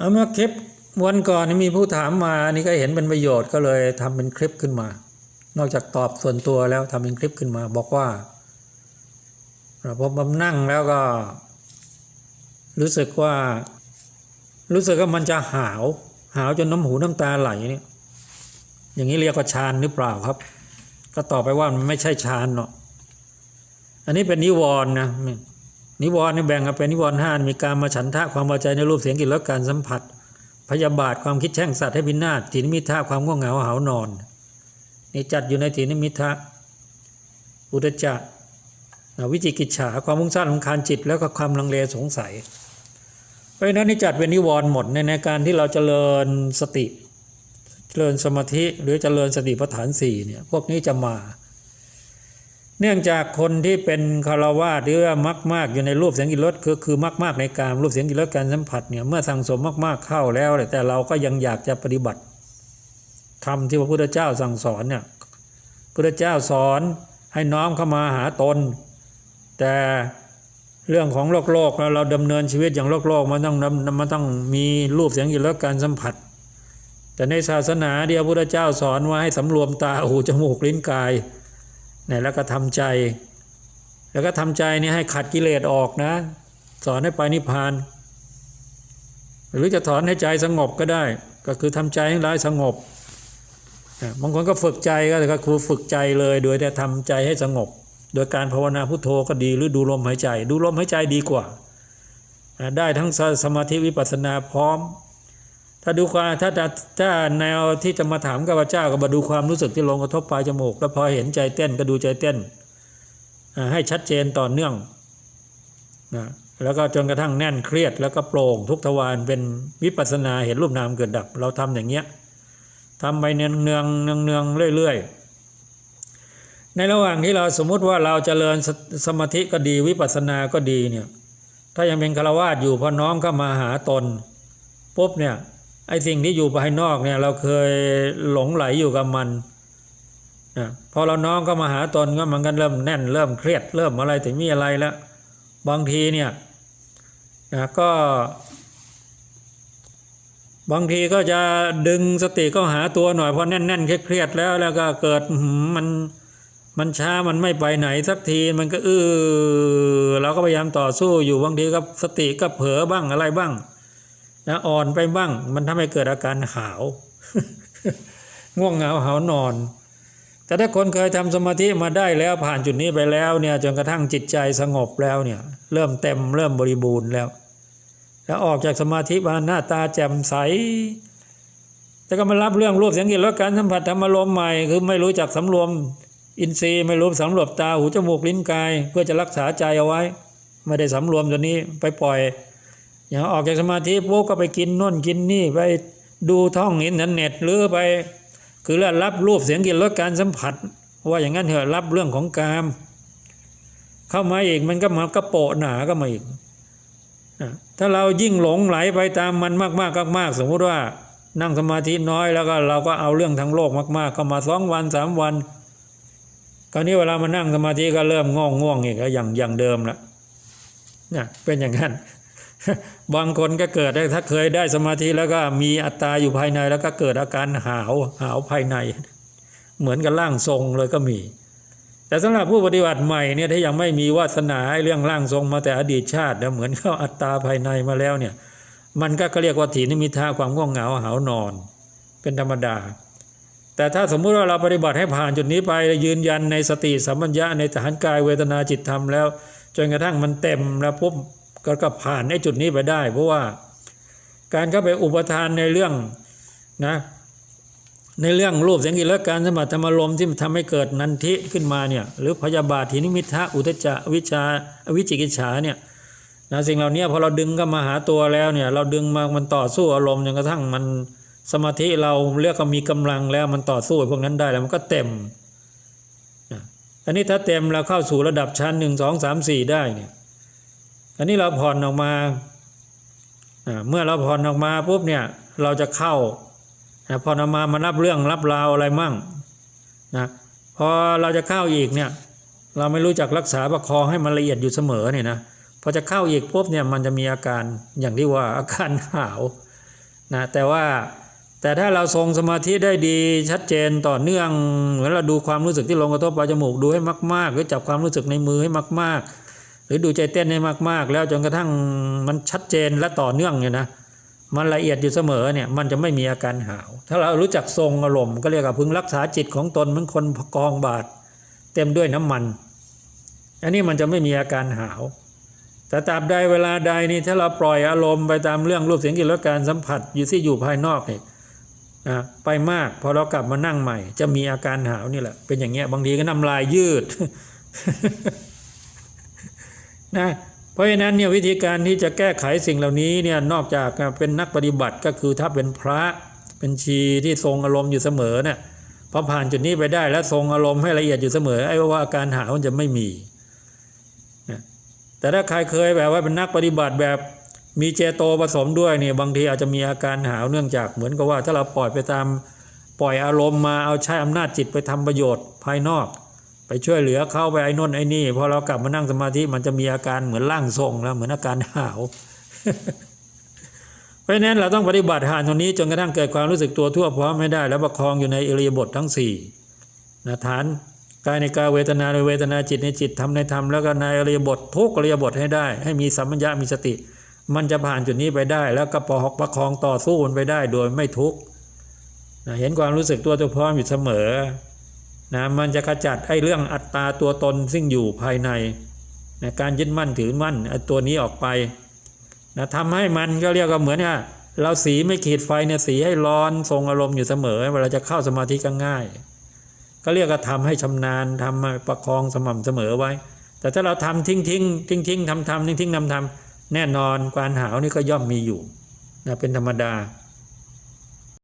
เอามื่อคลิปวันก่อนมีผู้ถามมาอันนี่ก็เห็นเป็นประโยชน์ก็เลยทำเป็นคลิปขึ้นมา นอกจากตอบส่วนตัวแล้วทำเป็นคลิปขึ้นมา บอกว่าพอผมนั่งแล้วก็ รู้สึกว่า รู้สึกว่ามันจะหาว หาวจนน้ำหูน้ำตาไหลเนี่ยอย่างนี้เรียกว่าฌานหรือเปล่าครับ ก็ตอบไปว่ามันไม่ใช่ฌานเนาะอันนี้เป็นนิวรณ์นะ นิวรณ์นี่แบ่งกันเป็นนิวรณ์ห้ามีการมาฉันทะความพอใจในรูปเสียงกลิ่นรสการสัมผัส พยาบาทความคิดแช่งสัตว์ให้พินาศถีนมิทะความง่วงเหงาหาวนอน นี่จัดอยู่ในถีนมิทะอุตจักวิจิกิจฉาความมุ่งสร้างลำคาญจิต แล้วก็ความลังเลสงสัย เพราะฉะนั้นนี่จัดเป็นนิวรณ์หมดในในการที่เราจเจริญสติ เจริญสมาธิหรือเจริญสติปัฏฐานสี่เนี่ยพวกนี้จะมา เนื่องจากคนที่เป็นคารวาสหรือว่ามากมาก ๆ อยู่ในรูปเสียงกลิ่นรสคือคือมากมาก ๆ ในการรูปเสียงกลิ่นรสการสัมผัสเนี่ยเมื่อสั่งสมมาก ๆ เข้าแล้ว แต่เราก็ยังอยากจะปฏิบัติทำที่พระพุทธเจ้าสั่งสอนเนี่ยพระพุทธเจ้าสอนให้น้อมเข้ามาหาตน แต่เรื่องของโลกโลกเราเราดำเนินชีวิตอย่างโลกโลกมันต้องมันต้องมีรูปเสียงกลิ่นรสการสัมผัส แต่ในศาสนาเดียวพระพุทธเจ้าสอนว่าให้สำรวมตาหูจมูกลิ้นกาย นี่ยแล้วก็ทำใจ แล้วก็ทำใจนี่ให้ขัดกิเลสออกนะ สอนให้ไปนิพพาน หรือจะถอนให้ใจสงบก็ได้ ก็คือทำใจให้ร้ายสงบบางคนก็ฝึกใจก็คือฝึกใจเลยโดยแต่ทำใจให้สงบ โดยการภาวนาพุทโธก็ดีหรือดูลมหายใจ ดูลมหายใจดีกว่า ได้ทั้งสมาธิวิปัสสนาพร้อม ถ้าดูความถ้าถ้าแนวที่จะมาถามกับพระเจ้าก็มาดูความรู้สึกที่ลงกระทบปลายจมูก แล้วพอเห็นใจเต้นก็ดูใจเต้นให้ชัดเจนต่อเนื่องนะแล้วก็จนกระทั่งแน่นเครียดแล้วก็โปร่งทุกทวารเป็นวิปัสสนาเห็นรูปนามเกิดดับ เราทำอย่างเงี้ยทำไปเนืองเนืองเนืองเนืองเรื่อยๆ ในระหว่างที่เราสมมุติว่าเราจเจริญสสมาธิก็ดีวิปัสสนาก็ดีเนี่ยถ้ายังเป็นฆราวาสอยู่พอน้อมเข้ามาหาตนปุ๊บเนี่ย ไอ้สิ่งที่อยู่ภายนอกเนี่ยเราเคยหลงไหลอยู่กับมันนะพอเราน้อมก็มาหาตนก็มันก็เริ่มแน่น เริ่มเครียดเริ่มอะไรถึงมีอะไรแล้ว บางทีเนี่ยนะก็ บางทีก็จะดึงสติก็หาตัวหน่อยพอแน่นแน่นเครียดแล้วแล้วก็เกิดมันมันช้ามันไม่ไปไหนสักทีมันก็เออเราก็พยายามต่อสู้อยู่บางทีก็สติก็เผลอบ้างอะไรบ้าง นะอ่อนไปบ้าง มันทำให้เกิดอาการหาว ง่วงเหงาหาวนอน แต่ถ้าคนเคยทำสมาธิมาได้แล้วผ่านจุดนี้ไปแล้วเนี่ยจนกระทั่งจิตใจสงบแล้วเนี่ยเริ่มเต็มเริ่มบริบูรณ์แล้ว แล้วออกจากสมาธิมาหน้าตาแจ่มใสแต่ก็มารับเรื่องรูปเสียงกลิ่นรสการสัมผัสธรรมารมใหม่คือไม่รู้จักสำรวมอินทรีย์ไม่รู้สำรวมตาหูจมูกลิ้นกาย เพื่อจะรักษาใจเอาไว้ ไม่ได้สำรวมตัวนี้ไปปล่อย อย่างออกจากสมาธิปุ๊บก็ไปกินน่นกินนี่ไปดูท่องอินเทอร์เน็ตหรือไป คือเรื่องรับรูปเสียงกลิ่นรสการสัมผัส ว่าอย่างนั้นเถอะรับเรื่องของกาม เข้ามาอีกมันก็มากระโปะหนาก็มาอีกถ้าเรายิ่งหลงไหลไปตามมันมากๆมากๆสมมุติว่านั่งสมาธิน้อยแล้วก็เราก็เอาเรื่องทั้งโลกมากๆเข้ามาสองวันสามวันคราวนี้เวลามานั่งสมาธิก็เริ่มง่วงง่วงอีกแล้วอย่างอย่างเดิมละนี่ยเป็นอย่างนั้น บางคนก็เกิดได้ถ้าเคยได้สมาธิแล้วก็มีอัตตาอยู่ภายในแล้วก็เกิดอาการหาวหาวภายใน เหมือนกับร่างทรงเลยก็มี แต่สำหรับผู้ปฏิบัติใหม่เนี่ยถ้ายังไม่มีวาสนาเรื่องร่างทรงมาแต่อดีตชาติแล้วเหมือนเขาอัตตาภายในมาแล้วเนี่ยมันก็เรียกว่าถีนิมิทาความง่วงเหงาหาวนอน เป็นธรรมดา แต่ถ้าสมมุติว่าเราปฏิบัติให้ผ่านจุดนี้ไปยืนยันในสติสัมปัญญะในฐานกายเวทนาจิตธรรมแล้ว จนกระทั่งมันเต็มแล้วปุ๊บ ก็ก็ผ่านในจุดนี้ไปได้ เพราะว่าการเข้าไปอุปทานในเรื่องนะในเรื่องรูปเสียงกลิ่นรสการสมบัติธรรมลมที่ทำให้เกิดนันทิขึ้นมาเนี่ยหรือพยาบาททินิมิทะอุทจจะวิชาวิจิกิจฉาเนี่ยนะสิ่งเหล่านี้พอเราดึงก็มาหาตัวแล้วเนี่ยเราดึงมามันต่อสู้อารมณ์จนกระทั่งมันสมาธิเราเรียกว่ามีกำลังแล้วมันต่อสู้พวกนั้นได้แล้วมันก็เต็มอันนี้ถ้าเต็มเราเข้าสู่ระดับชั้นหนึ่งสองสามสี่ได้เนี่ย อันนี้เราผ่อนออกมาเมื่อเราผ่อนออกมาปุ๊บเนี่ยเราจะเข้าผ่อนออกมามารับเรื่องรับราวอะไรมั่งนะพอเราจะเข้าอีกเนี่ยเราไม่รู้จักรักษาประคองให้มันละเอียดอยู่เสมอเนี่ยนะพอจะเข้าอีกปุ๊บเนี่ยมันจะมีอาการอย่างที่ว่าอาการหาวนะแต่ว่าแต่ถ้าเราทรงสมาธิได้ดีชัดเจนต่อเนื่องเหมือนเราดูความรู้สึกที่ลงกระทบปลายจมูกดูให้มากๆ หรือจับความรู้สึกในมือให้มาก ๆ รือดูใจเต้นให้มากๆ แล้วจนกระทั่งมันชัดเจนและต่อเนื่องเนี่นะมันละเอียดอยู่เสมอเนี่ยมันจะไม่มีอาการหาว ถ้าเรารู้จักทรงอารมณ์ก็เรียกว่าพึงรักษาจิตของตนเหมือนคนกองบาทเต็มด้วยน้ำมัน อันนี้มันจะไม่มีอาการหาว แต่ตราบใดเวลาใดนี่ถ้าเราปล่อยอารมณ์ไปตามเรื่องรูปเสียงกลิ่นรสการสัมผัสอยู่ที่อยู่ภายนอกนี่นะไปมากพอเรากลับมานั่งใหม่ จะมีอาการหาวนี่แหละเป็นอย่างเงี้ยบางทีก็น้ำลายยืด นะเพราะฉะนั้นเนี่ยวิธีการที่จะแก้ไขสิ่งเหล่านี้เนี่ยนอกจากเป็นนักปฏิบัติก็คือถ้าเป็นพระเป็นชีที่ทรงอารมณ์อยู่เสมอเนี่ยพอผ่านจุดนี้ไปได้แล้วทรงอารมณ์ให้ละเอียดอยู่เสมอไอ้ว่าอาการหาวมันจะไม่มี แต่ถ้าใครเคยแบบว่าเป็นนักปฏิบัติแบบมีเจโตผสมด้วยเนี่ยบางทีอาจจะมีอาการหาวเนื่องจากเหมือนกับว่าถ้าเราปล่อยไปตามปล่อยอารมณ์มาเอาใช้อำนาจจิตไปทำประโยชน์ภายนอก ไปช่วยเหลือเข้าไปไอ้นนไอ้นี่พอเรากลับมานั่งสมาธิมันจะมีอาการเหมือนร่างทรงแล้วเหมือนอาการหาวเพราะฉะนั้นเราต้องปฏิบัติหานตรงนี้จนกระทั่งเกิดความรู้สึกตัวทั่วพร้อมไม่ได้ แล้วประคองอยู่ในอิริยาบถทั้งสี่นะฐานกายในกายเวทนาในเวทนาจิตในจิตทำในธรรมแล้วก็ในอริยบถทุกอริยบถให้ได้ ให้มีสัมมัญญะมีสติ มันจะผ่านจุดนี้ไปได้ แล้วก็ประหอกประคองต่อสู้มันไปได้โดยไม่ทุกข์เห็นความรู้สึกตัวทั่วพร้อมอยู่เสมอ นะมันจะขจัดไอ้เรื่องอัตตาตัวตนซึ่งอยู่ภายในนะการยึดมั่นถือมั่นไอ้ตัวนี้ออกไปนะทำให้มันก็เรียกว่าเหมือนเนี่ยเราสีไม่ขีดไฟเนี่ยสีให้ร้อนทรงอารมณ์อยู่เสมอ เวลาจะเข้าสมาธิก็ง่าย ก็เรียกว่าทำให้ชำนาญทำให้ประคองสม่ำเสมอไว้ แต่ถ้าเราทำทิ้งทิ้งทิ้งทิ้งทำทำทิ้งทิ้งทำทำแน่นอนการหาวนี่ก็ย่อมมีอยู่นะเป็นธรรมดา